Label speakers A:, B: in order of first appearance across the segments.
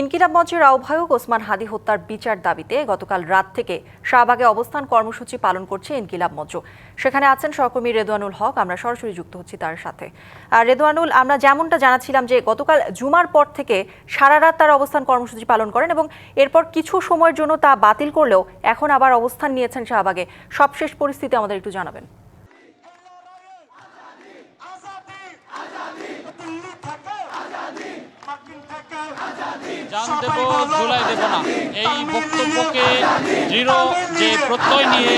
A: ইনকিলাব মঞ্চের আহ্বায়ক ওসমান হাদি হত্যার বিচার দাবিতে গতকাল রাত থেকে শাহবাগে অবস্থান কর্মসূচি পালন করছে ইনকিলাব মঞ্চ। সেখানে আছেন সহকর্মী রেদওয়ানুল হক, আমরা সরাসরি যুক্ত হচ্ছি তার সাথে। আর রেদওয়ানুল, আমরা যেমনটা জানাচ্ছিলাম যে গতকাল জুমার পর থেকে সারা রাত তারা অবস্থান কর্মসূচি পালন করেন এবং এরপর কিছু সময়ের জন্য তা বাতিল করলেও এখন আবার অবস্থান নিয়েছেন শাহবাগে। সবশেষ পরিস্থিতি আমাদের একটু জানাবেন।
B: জান দেব জুলাই দেব না। এই বক্তব্যকে দৃঢ় যে প্রত্যয় নিয়ে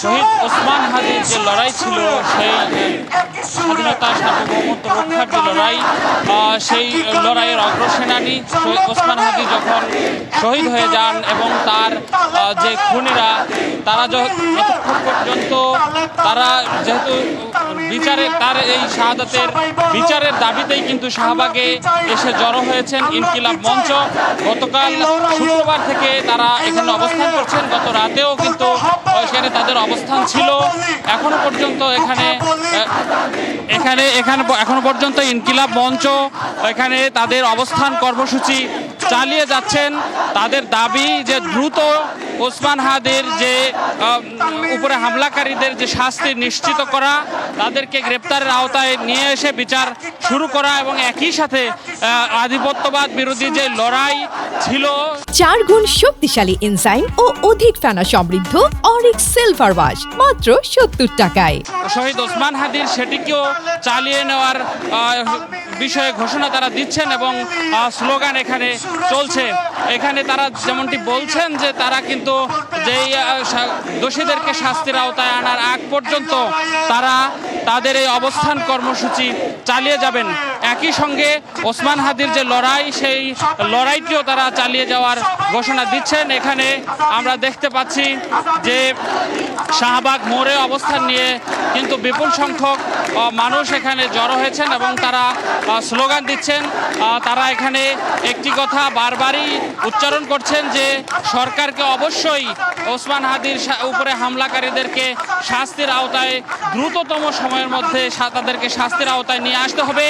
B: শহীদ ওসমান হাজির যে লড়াই ছিল সেই স্বাধীনতা রক্ষার যে লড়াই সেই লড়াইয়ের অগ্রসেনানী ওসমান হাদি যখন শহীদ হয়ে যান এবং তার যে খুনিরা, তারা যতক্ষণ পর্যন্ত তারা যেহেতু বিচারে তার এই শাহাদাতের বিচারের দাবিতেই কিন্তু শাহবাগে এসে জড়ো হয়েছেন ইনকিলাব মঞ্চ। গতকাল শুক্রবার থেকে তারা এখানে অবস্থান করছেন। গত রাতেও কিন্তু সেখানে তাদের অবস্থান ছিল। এখনও পর্যন্ত এখানে এখানে এখানে এখনও পর্যন্ত ইনকিলাব মঞ্চ এখানে তাদের অবস্থান কর্মসূচি চালিয়ে যাচ্ছেন। তাদের দাবি যে দ্রুত ওসমান হাদের যে উপরে হামলাকারীদের যে শাস্তি নিশ্চিত করা, তাদেরকে গ্রেপ্তারের আওতায় নিয়ে এসে বিচার শুরু করা এবং একই সাথে আধিপত্যবাদ বিরোধী যে লড়াই ছিল।
C: চার গুণ শক্তিশালী এনজাইম ও অধিক ফেনা সমৃদ্ধ অরিক সিলভার ওয়াশ মাত্র সত্তর টাকায়।
B: শহীদ ওসমান হাদির সেটিকেও চালিয়ে নেওয়ার বিষয়ে ঘোষণা তারা দিচ্ছেন এবং স্লোগান এখানে চলছে। এখানে তারা যেমনটি বলছেন যে তারা কিন্তু যেই দোষীদেরকে শাস্তির আওতায় আনার আগ পর্যন্ত তারা তাদের এই অবস্থান কর্মসূচি চালিয়ে যাবেন। একই সঙ্গে ওসমান হাদির যে লড়াই, সেই লড়াইটিও তারা চালিয়ে যাওয়ার ঘোষণা দিচ্ছেন। এখানে আমরা দেখতে পাচ্ছি যে শাহবাগ মোড়ে অবস্থান নিয়ে কিন্তু বিপুল সংখ্যক মানুষ এখানে জড়ো হয়েছেন এবং তারা স্লোগান দিচ্ছেন। তারা এখানে একটি কথা বারবারই উচ্চারণ করছেন যে সরকারকে অবশ্যই ওসমান হাদির উপরে হামলাকারীদেরকে শাস্তির আওতায় দ্রুততম সময়ের মধ্যে তাদেরকে শাস্তির আওতায় নিয়ে আসতে হবে।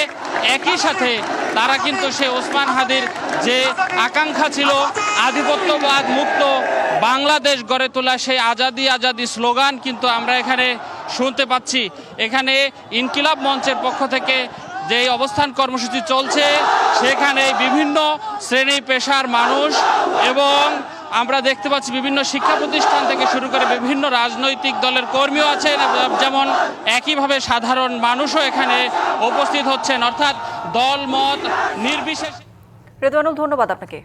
B: একই সাথে তারা কিন্তু সে ওসমান হাদির যে আকাঙ্ক্ষা ছিল, আধিপত্যবাদ মুক্ত বাংলাদেশ গড়ে তোলা সেই আজাদি আজাদি স্লোগান কিন্তু আমরা এখানে শুনতে পাচ্ছি। এখানে ইনকিলাব মঞ্চের পক্ষ থেকে যে অবস্থান কর্মসূচি চলছে সেখানে বিভিন্ন শ্রেণি পেশার মানুষ এবং আমরা দেখতে পাচ্ছি বিভিন্ন শিক্ষা প্রতিষ্ঠান থেকে শুরু করে বিভিন্ন রাজনৈতিক দলের কর্মীও আছেন, যেমন একইভাবে সাধারণ মানুষও এখানে উপস্থিত হচ্ছেন। অর্থাৎ দল, মত নির্বিশেষে
A: রেদওয়ানুল, ধন্যবাদ আপনাকে।